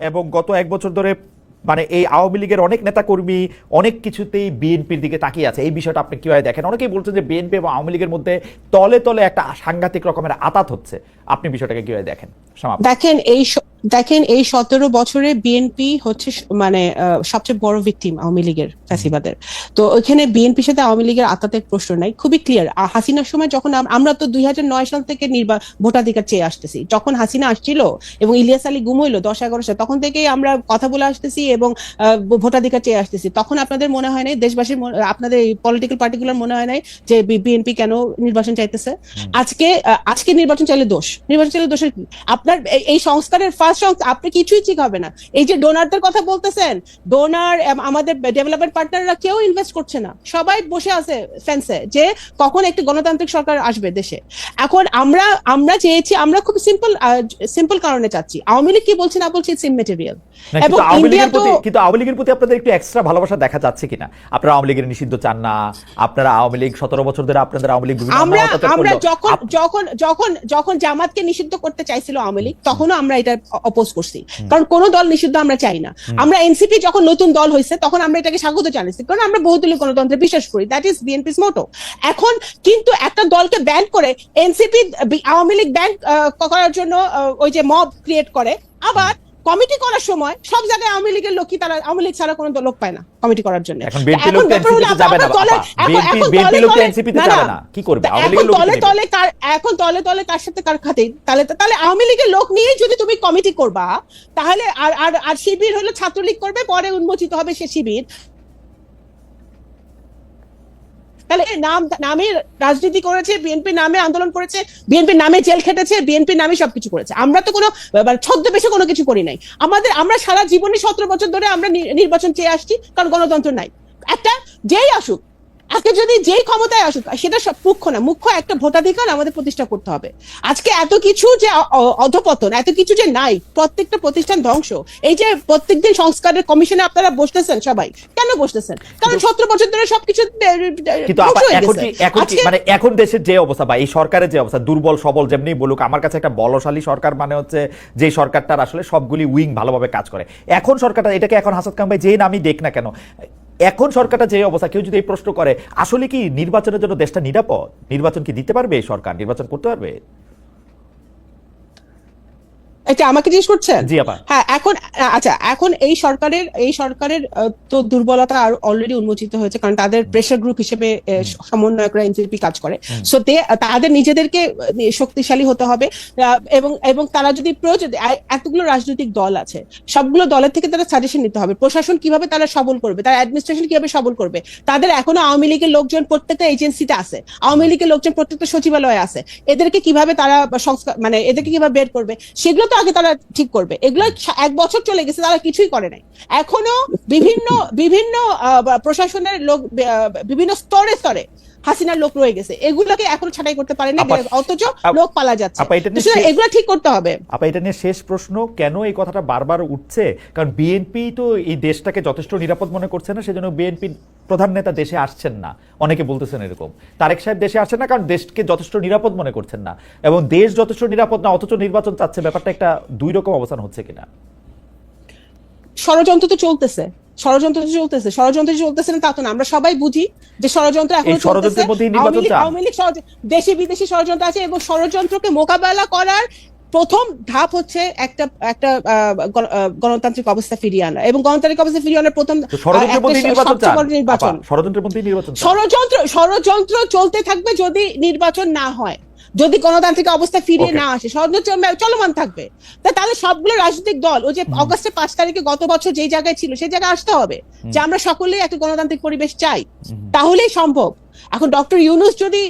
এবং গত এক বছর ধরে মানে এই আওয়ামী লীগের অনেক নেতাকর্মী অনেক কিছুতেই বিএনপির দিকে তাকিয়ে আছে। এই বিষয়টা আপনি কীভাবে দেখেন? অনেকেই বলছেন যে বিএনপি এবং আওয়ামী লীগের মধ্যে তলে তলে একটা সাংঘাতিক রকমের আতাত হচ্ছে। আপনি বিষয়টাকে কীভাবে দেখেন? দেখেন, এই দেখেন এই সতেরো বছরে বিএনপি হচ্ছে মানে সবচেয়ে বড় ভিকটিম আওয়ামী লীগের ফ্যাসিবাদের। তো ওইখানে বিএনপির সাথে আওয়ামী লীগের আতাতের প্রশ্ন নাই। খুবই ক্লিয়ার আর হাসিনার সময় যখন আমরা তো দুই সাল থেকে নির্বা ভোটাধিকার চেয়ে আসতেছি। যখন হাসিনা আসছিল এবং ইলিয়াস আলী গুম হইল দশ এগারো সাল তখন থেকেই আমরা কথা বলে আসতেছি এবং ভোটাধিকার চেয়ে আসতেছি। তখন আপনাদের মনে হয় নাই দেশবাসীর আপনাদের পলিটিক্যাল পার্টিকুলার মনে হয় নাই যে বিএনপি কেন নির্বাচন চাইতেছে? আজকে আজকে নির্বাচন চাইলে দোষ। নির্বাচন চাইলে দোষের কি? আপনার এই- এই সংস্কারের ফার্স্ট আপনি কিছুই ঠিক হবে না। এই যে ডোনারদের কথা বলতেছেন ডোনার আমাদের ডেভেলপমেন্ট পার্টনাররা কেউ ইনভেস্ট করছে না। সবাই বসে আছে ফেন্সে যে কখন একটি গণতান্ত্রিক সরকার আসবে দেশে। এখন আমরা আমরা চেয়েছি আমরা খুব সিম্পল সিম্পল কারণে চাচ্ছি। আওয়ামী লীগ কি বলছে না বলছে ইটস ইমেটেরিয়াল না, এবং ইন্ডিয়া তো প্রতি কিন্তু আওয়ামী লীগের প্রতি আপনাদের একটু এক্সট্রা ভালোবাসা দেখা যাচ্ছে কিনা? আপনারা আওয়ামী লীগের নিষিদ্ধ চান না আপনারা আওয়ামী লীগ সতেরো বছর ধরে আপনাদের আওয়ামী লীগ আমরা আমরা যখন যখন যখন যখন জামাতকে নিষিদ্ধ করতে চাইছিল আওয়ামী লীগ তখনও আমরা এটা অপোজ করছি। কারণ কোন দল নিষিদ্ধ আমরা চাই না। আমরা এনসিপি যখন নতুন দল হয়েছে তখন আমরা এটাকে স্বাগত জানিয়েছি কারণ আমরা বহুদলীয় গণতন্ত্রে বিশ্বাস করি। দ্যাট ইজ বিএনপিস মোটো এখন কিন্তু একটা দলকে ব্যান করে এনসিপি আওয়ামী লীগ ব্যান করার জন্য ওই যে মব ক্রিয়েট করে। আবার কমিটি করার সময় সব জায়গায় আওয়ামী লীগের লোকই তারা আওয়ামী লীগ ছাড়া কোনো লোক পায় না কমিটি করার জন্য। এখন দলে- দলে কার এখন দলে দলে কার সাথে কার খাতে? তাহলে তাহলে আওয়ামী লীগের লোক নিয়ে যদি তুমি কমিটি করবা তাহলে আর আর আর শিবির হলে ছাত্রলীগ করবে পরে উন্মোচিত হবে সে শিবির। তাহলে নাম, নামে রাজনীতি করেছে, বিএনপি নামে আন্দোলন করেছে, বিএনপি নামে জেল খেটেছে, বিএনপি নামে সবকিছু করেছে। আমরা তো কোনো মানে ছদ্মবেশে কোনো কিছু করি নাই। আমাদের, আমরা সারা জীবনে সতেরো বছর ধরে আমরা নির্বাচন চেয়ে আসছি, কারণ গণতন্ত্র নাই। একটা, যেই আসুক আজকে যদি যেই ক্ষমতায় আসুক সেটা সব মুখ্য না মুখ্য একটা ভোটাধিকার আমাদের প্রতিষ্ঠা করতে হবে। আজকে এত কিছু যে অধপতন এত কিছু যে নাই প্রত্যেকটা প্রতিষ্ঠান ধ্বংস। এই যে প্রত্যেকদিন সংস্কারের কমিশনে আপনারা বসতেছেন সবাই কেন বসতেছেন? কারণ সতেরো বছর ধরে সবকিছু মানে এখন দেশের যে অবস্থা বা এই সরকারের যে অবস্থা দুর্বল সবল যেমনি বলুক আমার কাছে একটা বলশালী সরকার মানে হচ্ছে যে সরকারটার আসলে সবগুলি উইং ভালোভাবে কাজ করে। এখন সরকারটা এটাকে এখন হাসাদ খান ভাই যে নামই দেখ না কেন এখন সরকারটা যে অবস্থা, কেউ যদি এই প্রশ্ন করে, আসলে কি নির্বাচনের জন্য দেশটা নিরাপদ? নির্বাচন কি দিতে পারবে সরকার? নির্বাচন করতে পারবে? এটা আমাকে জিজ্ঞেস করছেন? জি আপা। হ্যাঁ এখন আচ্ছা এখন এই সরকারের এই সরকারের তো দুর্বলতা আর অলরেডি উন্মোচিত হয়েছে কারণ তাদের প্রেশার গ্রুপ হিসেবে সমন্বয়করা এনসিপি কাজ করে। সো তাদের নিজেদেরকে শক্তিশালী হতে হবে এবং এবং তারা যদি প্রয়োজন এতগুলো রাজনৈতিক দল আছে সবগুলো দলের থেকে তারা সাজেশন নিতে হবে। প্রশাসন কীভাবে তারা সবল করবে? তারা অ্যাডমিনিস্ট্রেশন কীভাবে সবল করবে? তাদের এখনও আওয়ামী লীগের লোকজন প্রত্যেকটা এজেন্সিতে আছে। আওয়ামী লীগের লোকজন প্রত্যেকটা সচিবালয়ে আছে। এদেরকে কীভাবে তারা সংস্কার মানে এদেরকে কীভাবে বের করবে? সেগুলো তো আগে তারা ঠিক করবে। এগুলো এক বছর চলে গেছে তারা কিছুই করে নাই। এখনও বিভিন্ন বিভিন্ন প্রশাসনের লোক বিভিন্ন স্তরে স্তরে হাসিনার লোক রয়ে গেছে। এগুলোকে এখনও ছাঁটাই করতে পারেনি অথচ লোক পালা যাচ্ছে। এগুলো ঠিক করতে হবে। আপা এটা নিয়ে শেষ প্রশ্ন কেন এই কথাটা বারবার উঠছে? কারণ বিএনপি তো এই দেশটাকে যথেষ্ট নিরাপদ মনে করছে না সেজন্য বিএনপি প্রধান নেতা দেশে আসছেন না। অনেকে বলতেছেন এরকম। তারেক সাহেব দেশে আসছেন না কারণ দেশকে যথেষ্ট নিরাপদ মনে করছেন না। এবং দেশ যথেষ্ট নিরাপদ না অথচ নির্বাচন চাচ্ছে ব্যাপারটা একটা দুই রকম অবস্থান হচ্ছে কিনা? ষড়যন্ত্র তো চলতেছে। ষড়যন্ত্র চলতেছে। ষড়যন্ত্র চলতেছে না তা তো না। আমরা সবাই বুঝি যে ষড়যন্ত্র এখন মধ্যেই আওয়ামী লীগ ষড়য- দেশি বিদেশি ষড়যন্ত্র আছে এবং ষড়যন্ত্রকে মোকাবেলা করার প্রথম ধাপ হচ্ছে একটা একটা গণতান্ত্রিক অবস্থা ফিরিয়ে আনা। এবং গণতান্ত্রিক অবস্থা ফিরিয়ে আনার প্রথম নির্বাচন ষড়যন্ত্র ষড়যন্ত্র চলতে থাকবে যদি নির্বাচন না হয়। যদি গণতান্ত্রিক অবস্থা ফিরিয়ে না আসে ষড়যন্ত্র চলমান থাকবে। তা তাহলে সবগুলো রাজনৈতিক দল ওই যে অগস্টের পাঁচ তারিখে গত বছর যেই জায়গায় ছিল সেই জায়গায় আসতে হবে। যে আমরা সকলেই একটা গণতান্ত্রিক পরিবেশ চাই। তাহলেই সম্ভব। এখন ডক্টর ইউনুস যদি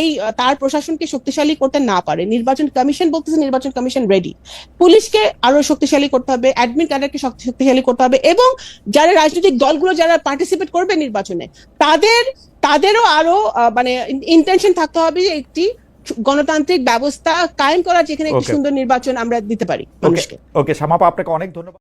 এই তার প্রশাসনকে শক্তিশালী করতে না পারে নির্বাচন কমিশন বলতেছে নির্বাচন কমিশন রেডি পুলিশকে আরও শক্তিশালী করতে হবে অ্যাডমিন ক্যাডারকে শক্তিশালী করতে হবে এবং যারা রাজনৈতিক দলগুলো যারা পার্টিসিপেট করবে নির্বাচনে তাদের তাদেরও আরও মানে ইন্টেনশন থাকতে হবে যে একটি গণতান্ত্রিক ব্যবস্থা কায়েম করা যেখানে একটি সুন্দর নির্বাচন আমরা দিতে পারি ওকে মানুষকে ওকে শ্যামাপা আপনাকে অনেক ধন্যবাদ।